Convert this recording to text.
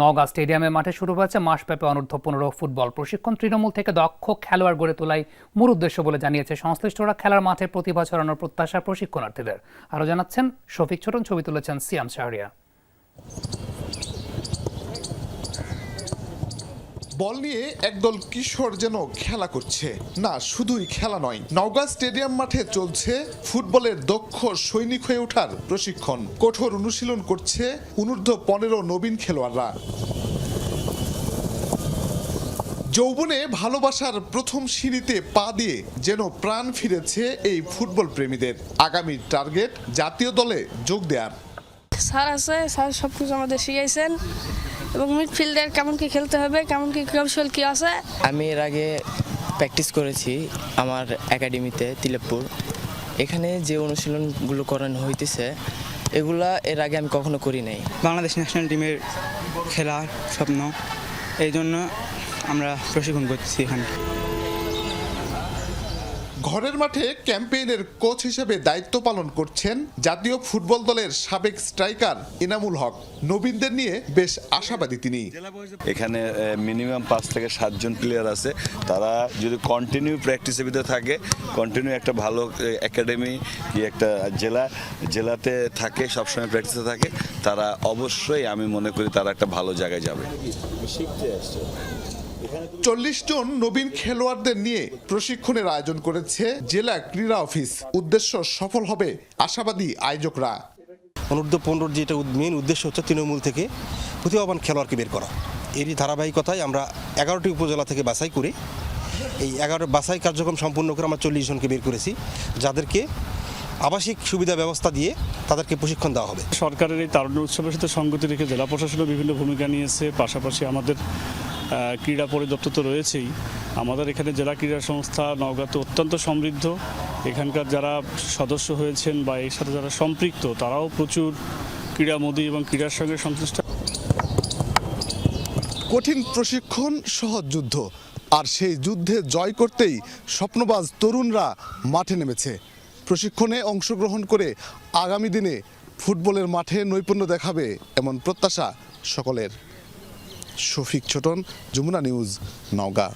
নওগাঁ স্টেডিয়ামে মাঠে শুরু হয়েছে মাসব্যাপী অনূর্ধ্ব পনেরো ফুটবল প্রশিক্ষণ। তৃণমূল থেকে দক্ষ খেলোয়াড় গড়ে তোলাই মূল উদ্দেশ্য বলে জানিয়েছে সংশ্লিষ্টরা খেলার মাঠে প্রতিভা ছড়ানোর প্রত্যাশা প্রশিক্ষণার্থীদের। আরও জানাচ্ছেন শফিক ছোটন, ছবি তুলেছেন সিয়াম শাহরিয়া। বল নিয়ে একদল কিশোর যেন খেলা করছে। না, শুধুই খেলা নয়, নওগাঁ স্টেডিয়াম মাঠে চলছে ফুটবলের দক্ষ সৈনিক হয়ে ওঠার প্রশিক্ষণ। কঠোর অনুশীলন করছে অনূর্ধ্ব পনেরো নবীন খেলোয়াড়রা। যৌবনে ভালোবাসার প্রথম সিঁড়িতে পা দিয়ে যেন প্রাণ ফিরেছে এই ফুটবল প্রেমীদের। আগামী টার্গেট জাতীয় দলে যোগ দেয়ার। স্যার আছে, স্যার সব কিছু আমাদের শিখাইছেন। এবং মিডফিল্ডার কেমন কি খেলতে হবে কেমন কি কৌশল কি আছে? আমি এর আগে প্র্যাকটিস করেছি আমার একাডেমিতে তিলেপুর এখানে যে অনুশীলনগুলো করানো হইতেছে এগুলা এর আগে আমি কখনো করি নাই। বাংলাদেশ ন্যাশনাল টিমের খেলার স্বপ্ন এই জন্য আমরা প্রশিক্ষণ করছি এখানে। ঘরের মাঠে ক্যাম্পেইনের কোচ হিসেবে দায়িত্ব পালন করছেন জাতীয় ফুটবল দলের সাবেক স্ট্রাইকার ইনামুল হক। নবীনদের নিয়ে বেশ আশাবাদী তিনি। এখানে মিনিমাম পাঁচ থেকে সাতজন প্লেয়ার আছে। তারা যদি কন্টিনিউ প্র্যাকটিসের ভিতরে থাকে কন্টিনিউ একটা ভালো একাডেমি কি একটা জেলা, জেলাতে থাকে, সবসময় প্র্যাকটিসে থাকে, তারা অবশ্যই আমি মনে করি তারা একটা ভালো জায়গায় যাবে। চল্লিশ জন নবীন খেলোয়াড়দের নিয়ে প্রশিক্ষণের আয়োজন করেছে জেলা ক্রীড়া অফিস। উদ্দেশ্য সফল হবে আশাবাদী আয়োজকরা। অনূর্ধ্ব পনেরোর যেটা মেন উদ্দেশ্য হচ্ছে তৃণমূল থেকে প্রতিভাবান খেলোয়াড়কে বের করা। এরই ধারাবাহিকতায় আমরা এগারোটি উপজেলা থেকে বাছাই করে এই এগারো বাছাই কার্যক্রম সম্পূর্ণ করে আমরা চল্লিশ জনকে বের করেছি যাদেরকে আবাসিক সুবিধা ব্যবস্থা দিয়ে তাদেরকে প্রশিক্ষণ দেওয়া হবে। সরকারের এই তারুণ্য উৎসবের সাথে সঙ্গতি রেখে জেলা প্রশাসনও বিভিন্ন ভূমিকা নিয়েছে পাশাপাশি আমাদের ক্রীড়া পরিদপ্তর তো রয়েছেই। আমাদের এখানে জেলা ক্রীড়া সংস্থা নওগাঁতে অত্যন্ত সমৃদ্ধ। এখানকার যারা সদস্য হয়েছেন বা এর সাথে যারা সম্পৃক্ত, তারাও প্রচুর ক্রীড়ামোদী এবং ক্রীড়ার সঙ্গে সংশ্লিষ্ট কঠিন প্রশিক্ষণ সহজ যুদ্ধ, আর সেই যুদ্ধে জয় করতেই স্বপ্নবাজ তরুণরা মাঠে নেমেছে। প্রশিক্ষণে অংশগ্রহণ করে আগামী দিনে ফুটবলের মাঠে নৈপুণ্য দেখাবে এমন প্রত্যাশা সকলের। শফিক ছোটন যমুনা নিউজ নওগাঁ।